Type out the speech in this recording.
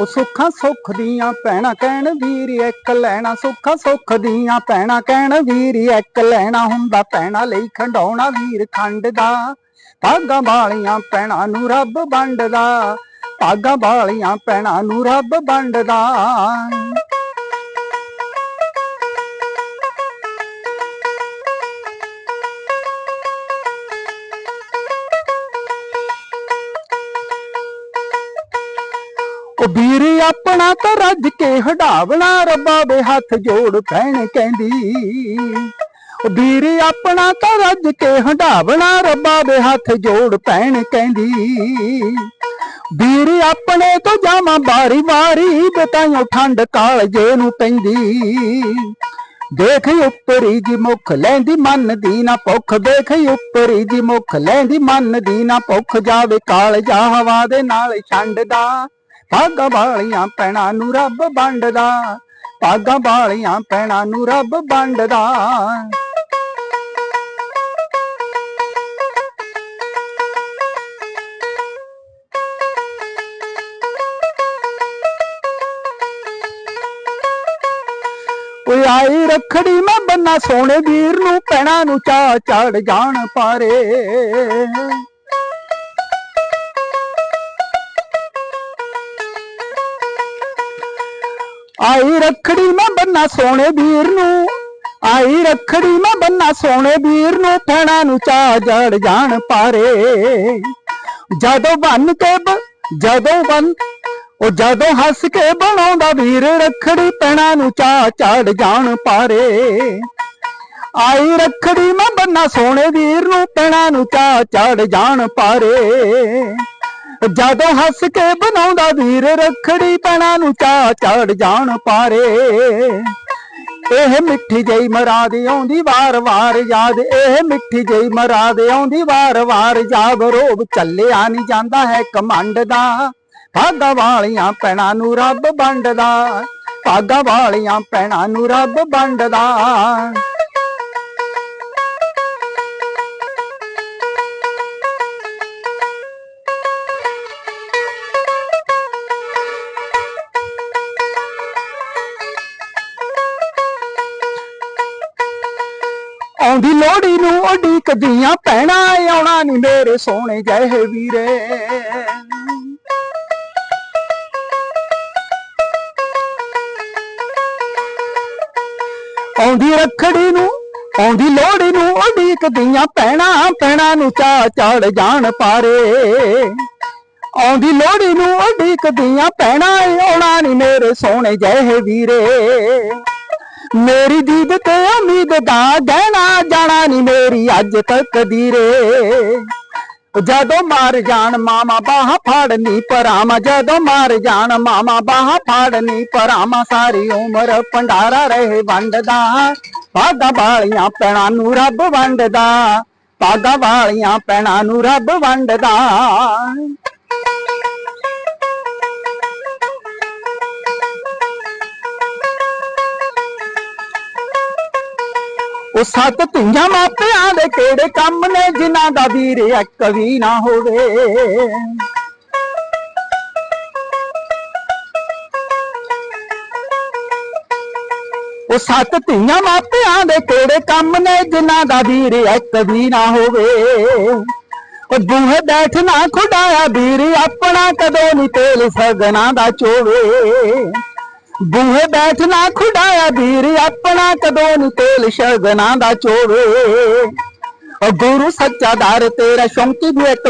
ਉਹ ਸੁੱਖਾਂ ਸੁੱਖ ਦੀਆਂ ਭੈਣਾਂ ਕਹਿਣ ਵੀਰ ਇੱਕ ਲੈਣਾ, ਸੁੱਖਾਂ ਸੁੱਖ ਦੀਆਂ ਭੈਣਾਂ ਕਹਿਣ ਵੀਰ ਇੱਕ ਲੈਣਾ, ਹੁੰਦਾ ਭੈਣਾਂ ਲਈ ਖੰਡਾਉਣਾ ਵੀਰ ਖੰਡ ਦਾ। ਭਾਗਾਂ ਵਾਲੀਆਂ ਭੈਣਾਂ ਨੂੰ ਰੱਬ ਵੰਡਦਾ, ਭਾਗਾਂ ਵਾਲੀਆਂ ਭੈਣਾਂ ਨੂੰ ਰੱਬ ਵੰਡਦਾ। ਉਹ ਵੀਰ ਆਪਣਾ ਤਾਂ ਰੱਜ ਕੇ ਹਟਾਵਣਾ ਰੱਬਾ ਦੇ ਹੱਥ ਜੋੜ ਭੈਣ ਕਹਿੰਦੀ। ਉਹ ਵੀਰ ਆਪਣਾ ਤਾਂ ਰੱਜ ਕੇ ਹਟਾਵਣਾ ਰੱਬਾ ਦੇ ਹੱਥ ਜੋੜ ਭੈਣ ਕਹਿੰਦੀ। ਵੀਰ ਆਪਣੇ ਤੋਂ ਜਾਵਾਂ ਬਾਰੀ ਬਾਰੀ ਬਤਾਈਓ ਠੰਡ ਕਾਲਜੇ ਨੂੰ ਪੈਂਦੀ। ਦੇਖ ਉੱਪਰੀ ਜੀ ਮੁਖ ਲੈਂਦੀ, ਮਨ ਦੀ ਨਾ ਭੁੱਖ, ਦੇਖ ਉੱਪਰੀ ਜੀ ਮੁਖ ਲੈਂਦੀ, ਮਨ ਦੀ ਨਾ ਭੁੱਖ, ਜਾਵੇ ਕਾਲਜਾ ਹਵਾ ਦੇ ਨਾਲ ਛੰਡਦਾ। ਭਾਗਾਂ ਵਾਲੀਆਂ ਪੈਣਾ ਨੂੰ ਰੱਬ ਵੰਡਦਾ, ਭਾਗਾਂ ਵਾਲੀਆਂ ਪੈਣਾ ਨੂੰ ਰੱਬ ਵੰਡਦਾ। ਓਏ ਆਈ ਰਖੜੀ ਮੈਂ ਬੰਨਾ ਸੋਹਣੇ ਵੀਰ ਨੂੰ, ਪੈਣਾ ਨੂੰ ਚਾ ਚੜ ਜਾਣ ਪਾਰੇ। ਆਈ ਰਖੜੀ ਮੈਂ ਬੰਨਾ ਸੋਹਣੇ ਵੀਰ ਨੂੰ, ਆਈ ਰਖੜੀ ਮੈਂ ਬੰਨਾ ਸੋਹਣੇ ਵੀਰ ਨੂੰ, ਪੈਣਾ ਨੂੰ ਚਾ ਜੜ ਜਾਣ ਪਾਰੇ। ਜਦੋਂ ਬਨ ਕੇ ਜਦੋਂ ਬੰਨ, ਉਹ ਜਦੋਂ ਹੱਸ ਕੇ ਬਣਾਉਂਦਾ ਵੀਰ, ਰਖੜੀ ਪੈਣਾ ਨੂੰ ਚਾ ਚੜ ਜਾਣ ਪਾਰੇ। ਆਈ ਰਖੜੀ ਮੈਂ ਬੰਨਾ ਸੋਹਣੇ ਵੀਰ ਨੂੰ, ਪੈਣਾ ਨੂੰ ਚਾ ਚੜ ਜਾਣ ਪਾਰੇ। ਜਦੋਂ ਹੱਸ ਕੇ ਬਣਾਉਂਦਾ ਵੀਰ, ਰਖੜੀ ਪੈਣਾ ਨੂੰ ਚਾ ਚੜ ਜਾਣ ਪਾਰੇ। ਇਹ ਮਿੱਠੀ ਜਈ ਮਰਾਦ ਆਉਂਦੀ ਵਾਰ-ਵਾਰ ਯਾਦ। ਇਹ ਮਿੱਠੀ ਜਈ ਮਰਾਦ ਆਉਂਦੀ ਵਾਰ-ਵਾਰ ਯਾਦ। ਰੋਬ ਚੱਲਿਆ ਨਹੀਂ ਜਾਂਦਾ ਹੈ ਕਮੰਡ ਦਾ। ਭਾਗਾ ਵਾਲੀਆਂ ਪੈਣਾ ਨੂੰ ਰੱਬ ਵੰਡਦਾ। ਭਾਗਾ ਵਾਲੀਆਂ ਪੈਣਾ ਨੂੰ ਰੱਬ ਵੰਡਦਾ। ਆਉਂਦੀ ਲੋੜੀ ਨੂੰ ਉਡੀਕਦੀਆਂ ਪੈਣਾ ਆਉਣਾ ਨਹੀਂ ਮੇਰੇ ਸੋਹਣੇ ਜਹੇ ਵੀਰੇ। ਆਉਂਦੀ ਰਖੜੀ ਨੂੰ, ਆਉਂਦੀ ਲੋੜੀ ਨੂੰ ਉਡੀਕਦੀਆਂ ਪੈਣਾ ਪੈਣਾ ਨੂੰ ਚਾ ਚੜ ਜਾਣ ਪਾਰੇ। ਆਉਂਦੀ ਲੋੜੀ ਨੂੰ ਉਡੀਕਦੀਆਂ ਪੈਣਾ ਆਉਣਾ ਨਹੀਂ ਮੇਰੇ ਸੋਹਣੇ ਜਹੇ ਵੀਰੇ। ਮੇਰੀ ਦੀਦ ਤੇ ਉਮੀਦ ਦਾ ਗਹਿਣਾ ਜਾਣਾ ਨਹੀਂ ਮੇਰੀ ਅੱਜ ਤੱਕ ਦੀਰੇ ਜਦੋਂ ਮਾਰ ਜਾਣ ਮਾਮਾ ਬਾਹ ਫਾੜਨੀ ਪਰਾਮਾ ਜਦੋਂ ਮਾਰ ਜਾਣ ਮਾਮਾ ਬਾਹ ਫੜਨੀ ਪਰਾਮਾ ਸਾਰੀ ਉਮਰ ਭੰਡਾਰਾ ਰਹੇ ਵੰਡਦਾ। ਭਾਗਾ ਵਾਲੀਆਂ ਪੈਣਾ ਨੂੰ ਰੱਬ ਵੰਡਦਾ, ਭਾਗਾ ਵਾਲੀਆਂ ਪੈਣਾ ਨੂੰ ਰੱਬ ਵੰਡਦਾ। ਉਹ ਸੱਤ ਧੀਆਂ ਮਾਪਿਆਂ ਦੇ ਕਿਹੜੇ ਕੰਮ ਨੇ, ਜਿਨ੍ਹਾਂ ਦਾ ਵੀਰ ਇੱਕ ਵੀ ਨਾ ਹੋਵੇ? ਉਹ ਸੱਤ ਧੀਆਂ ਮਾਪਿਆਂ ਦੇ ਕਿਹੜੇ ਕੰਮ ਨੇ, ਜਿਨ੍ਹਾਂ ਦਾ ਵੀਰ ਇੱਕ ਵੀ ਨਾ ਹੋਵੇ? ਉਹ ਬੂਹੇ ਬੈਠਣਾ ਖੁਡਾਇਆ ਵੀਰ, ਆਪਣਾ ਕਦੋਂ ਨਹੀਂ ਤੇਲ ਸਗਨਾ ਦਾ ਚੋਵੇ? ਬੂਹੇ ਬੈਠਣਾ ਖੁਡਾਇਆ ਵੀਰ ਆਪਣਾ ਕਦੋਂ ਨੂੰ ਤੇਲ ਸ਼ਗਨਾਂ ਦਾ ਚੋਵੇ? ਉਹ ਗੁਰੂ ਸੱਚਾ ਦਰ, ਤੇਰਾ ਸ਼ੌਂਕੀ ਵੀ ਇੱਕ